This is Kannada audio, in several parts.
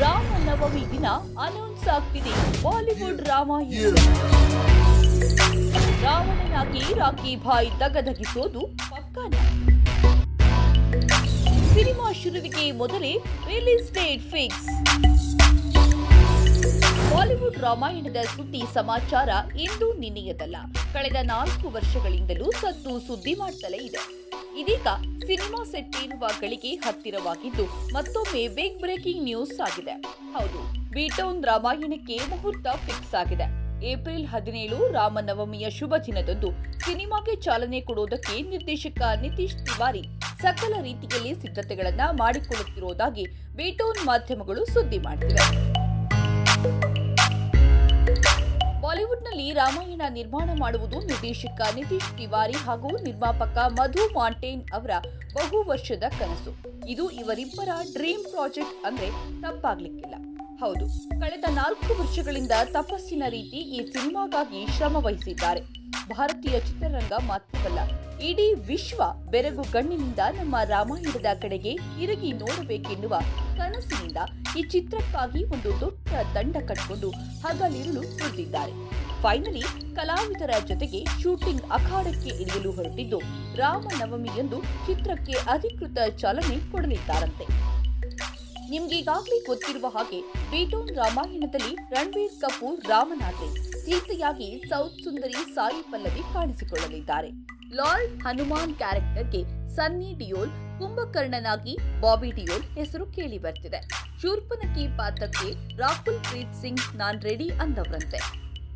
ರಾಮನವಮಿ ದಿನ ಅನೌನ್ಸ್ ಆಗ್ತಿದೆ. ಬಾಲಿವುಡ್ ರಾಮಾಯಣ ರಾವಣನಾಗಿ ರಾಕಿ ಭಾಯ್ ತಗದಗಿಸೋದು ಪಕ್ಕಾನ. ಸಿನಿಮಾ ಶುರುವಿಗೆ ಮೊದಲೇ ರಿಲೀಸ್ ಡೇಟ್ ಫಿಕ್ಸ್. ಬಾಲಿವುಡ್ ರಾಮಾಯಣದ ಸುದ್ದಿ ಸಮಾಚಾರ ಇಂದು ನಿನ್ನೆಯದಲ್ಲ. ಕಳೆದ ನಾಲ್ಕು ವರ್ಷಗಳಿಂದಲೂ ಸದ್ದು ಸುದ್ದಿ ಮಾಡ್ತಲೇ ಇದೆ. ಇದೀಗ ಸಿನಿಮಾ ಸೆಟ್ ಇರುವ ಗಳಿಗೆ ಹತ್ತಿರವಾಗಿದ್ದು ಮತ್ತೊಮ್ಮೆ ಬಿಗ್ ಬ್ರೇಕಿಂಗ್ ನ್ಯೂಸ್ ಆಗಿದೆ. ಹೌದು, ಬೀಟೌನ್ ರಾಮಾಯಣಕ್ಕೆ ಮುಹೂರ್ತ ಫಿಕ್ಸ್ ಆಗಿದೆ. ಏಪ್ರಿಲ್ ಹದಿನೇಳು ರಾಮನವಮಿಯ ಶುಭ ದಿನದಂದು ಸಿನಿಮಾಗೆ ಚಾಲನೆ ಕೊಡುವುದಕ್ಕೆ ನಿರ್ದೇಶಕ ನಿತೀಶ್ ತಿವಾರಿ ಸಕಲ ರೀತಿಯಲ್ಲಿ ಸಿದ್ಧತೆಗಳನ್ನ ಮಾಡಿಕೊಳ್ಳುತ್ತಿರುವುದಾಗಿ ಬೀಟೌನ್ ಮಾಧ್ಯಮಗಳು ಸುದ್ದಿ ಮಾಡ್ತಿವೆ. ಬಾಲಿವುಡ್ನಲ್ಲಿ ರಾಮಾಯಣ ನಿರ್ಮಾಣ ಮಾಡುವುದು ನಿರ್ದೇಶಕ ನಿತೀಶ್ ತಿವಾರಿ ಹಾಗೂ ನಿರ್ಮಾಪಕ ಮಧು ಮಾಂಟೇನ್ ಅವರ ಬಹು ವರ್ಷದ ಕನಸು. ಇದು ಇವರಿಬ್ಬರ ಡ್ರೀಮ್ ಪ್ರಾಜೆಕ್ಟ್ ಅಂದ್ರೆ ತಪ್ಪಾಗ್ಲಿಕ್ಕಿಲ್ಲ. ಹೌದು, ಕಳೆದ ನಾಲ್ಕು ವರ್ಷಗಳಿಂದ ತಪಸ್ಸಿನ ರೀತಿ ಈ ಸಿನಿಮಾಗಾಗಿ ಶ್ರಮ ವಹಿಸಿದ್ದಾರೆ. ಭಾರತೀಯ ಚಿತ್ರರಂಗ ಮಾತ್ರವಲ್ಲ, ಇಡೀ ವಿಶ್ವ ಬೆರಗು ಗಣ್ಣಿನಿಂದ ನಮ್ಮ ರಾಮಾಯಣದ ಕಡೆಗೆ ತಿರುಗಿ ನೋಡಬೇಕೆನ್ನುವ ಕನಸಿನಿಂದ ಈ ಚಿತ್ರಕ್ಕಾಗಿ ಒಂದು ದೊಡ್ಡ ತಂಡ ಕಟ್ಟಿಕೊಂಡು ಹಗಲಿರುಳು ದುಡಿದಿದ್ದಾರೆ ಫೈನಲಿ ಕಲಾವಿದರ ಜೊತೆಗೆ ಶೂಟಿಂಗ್ ಅಖಾಡಕ್ಕೆ ಇಳಿಯಲು ಹೊರಟಿದ್ದು ರಾಮನವಮಿಯಂದು ಚಿತ್ರಕ್ಕೆ ಅಧಿಕೃತ ಚಾಲನೆ ಕೊಡಲಿದ್ದಾರಂತೆ. ನಿಮ್ಗೀಗಾಗಲೇ ಗೊತ್ತಿರುವ ಹಾಗೆ ಬೀಟೋನ್ ರಾಮಾಯಣದಲ್ಲಿ ರಣಬೀರ್ ಕಪೂರ್ ರಾಮನಾಥೆ ಸೀತೆಯಾಗಿ ಸೌತ್ ಸುಂದರಿ ಸಾಯಿ ಪಲ್ಲವಿ ಕಾಣಿಸಿಕೊಳ್ಳಲಿದ್ದಾರೆ. ಲಾರ್ಡ್ ಹನುಮಾನ್ ಕ್ಯಾರೆಕ್ಟರ್ಗೆ ಸನ್ನಿ ಡಿಯೋಲ್ ಕುಂಭಕರ್ಣನಾಗಿ ಬಾಬಿ ಡಿಯೋಲ್ ಹೆಸರು ಕೇಳಿ ಬರ್ತಿದೆ. ಶೂರ್ಪನಕಿ ಪಾತ್ರಕ್ಕೆ ರಾಹುಲ್ ಪ್ರೀತ್ ಸಿಂಗ್ ನಾನ್ ರೆಡಿ ಅಂದವರಂತೆ.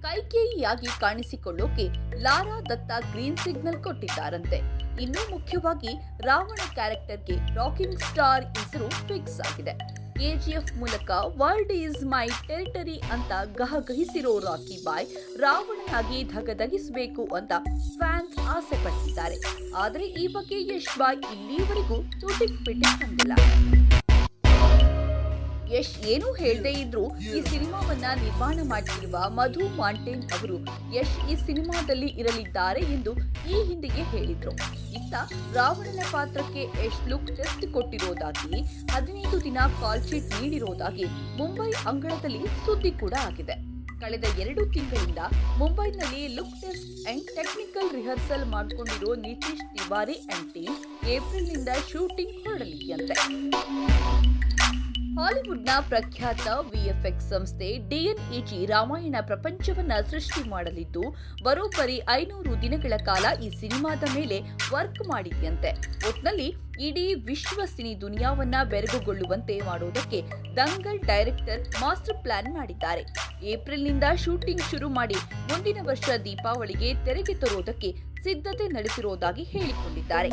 ಕೈಕೇಯಿಯಾಗಿ ಕಾಣಿಸಿಕೊಳ್ಳೋಕೆ ಲಾರಾ ದತ್ತ ಗ್ರೀನ್ ಸಿಗ್ನಲ್ ಕೊಟ್ಟಿದ್ದಾರಂತೆ. ಇನ್ನು ಮುಖ್ಯವಾಗಿ ರಾವಣ ಕ್ಯಾರೆಕ್ಟರ್ಗೆ ರಾಕಿಂಗ್ ಸ್ಟಾರ್ ಹೆಸರು ಫಿಕ್ಸ್ ಆಗಿದೆ. ಕೆಜಿಎಫ್ ಮೂಲಕ ವರ್ಲ್ಡ್ ಈಸ್ ಮೈ ಟೆರಿಟರಿ ಅಂತ ಗಹಗಹಿಸಿರೋ ರಾಕಿ ಬಾಯ್ ರಾವಣನಾಗಿ ಧಗಧಗಿಸಬೇಕು ಅಂತ ಫ್ಯಾನ್ಸ್ ಆಸೆ ಪಟ್ಟಿದ್ದಾರೆ ಆದರೆ ಈ ಬಗ್ಗೆ ಯಶ್ ಬಾಯ್ ಇಲ್ಲಿವರೆಗೂ ತುಟಿಕ್ ಪಿಟಿಕ್ ಯಶ್ ಏನೂ ಹೇಳದೇ ಇದ್ರೂ ಈ ಸಿನಿಮಾವನ್ನ ನಿರ್ಮಾಣ ಮಾಡಿರುವ ಮಧು ಮಾಂಟೇನ್ ಅವರು ಯಶ್ ಈ ಸಿನಿಮಾದಲ್ಲಿ ಇರಲಿದ್ದಾರೆ ಎಂದು ಈ ಹಿಂದೆಯೇ ಹೇಳಿದ್ರು. ಇತ್ತ ರಾವಣನ ಪಾತ್ರಕ್ಕೆ ಯಶ್ ಲುಕ್ ಟೆಸ್ಟ್ ಕೊಟ್ಟಿರೋದಾಗಿ, ಹದಿನೈದು ದಿನ ಕಾಲ್ ಶೀಟ್ ನೀಡಿರೋದಾಗಿ ಮುಂಬೈ ಅಂಗಳದಲ್ಲಿ ಸುದ್ದಿ ಕೂಡ ಆಗಿದೆ. ಕಳೆದ ಎರಡು ತಿಂಗಳಿಂದ ಮುಂಬೈನಲ್ಲಿ look test and technical rehearsal ಮಾಡಿಕೊಂಡಿರೋ Nitesh Tiwari and team ಏಪ್ರಿಲ್ನಿಂದ ಶೂಟಿಂಗ್ ಹೊರಡಲಿದೆಯಂತೆ ಹಾಲಿವುಡ್ನ ಪ್ರಖ್ಯಾತ ವಿಎಫ್ಎಕ್ಸ್ ಸಂಸ್ಥೆ ಡಿಎನ್ಇಜಿ ರಾಮಾಯಣ ಪ್ರಪಂಚವನ್ನ ಸೃಷ್ಟಿ ಮಾಡಲಿದ್ದು, ಬರೋಬ್ಬರಿ ಐನೂರು ದಿನಗಳ ಕಾಲ ಈ ಸಿನಿಮಾದ ಮೇಲೆ ವರ್ಕ್ ಮಾಡಿದೆಯಂತೆ. ಒಟ್ನಲ್ಲಿ ಇಡೀ ವಿಶ್ವ ಸಿನಿ ದುನಿಯಾವನ್ನ ಬೆರಗುಗೊಳ್ಳುವಂತೆ ಮಾಡುವುದಕ್ಕೆ ದಂಗಲ್ ಡೈರೆಕ್ಟರ್ ಮಾಸ್ಟರ್ ಪ್ಲಾನ್ ಮಾಡಿದ್ದಾರೆ. ಏಪ್ರಿಲ್ನಿಂದ ಶೂಟಿಂಗ್ ಶುರು ಮಾಡಿ ಮುಂದಿನ ವರ್ಷ ದೀಪಾವಳಿಗೆ ತೆರೆಗೆ ತರುವುದಕ್ಕೆ ಸಿದ್ಧತೆ ನಡೆಸಿರುವುದಾಗಿ ಹೇಳಿಕೊಂಡಿದ್ದಾರೆ.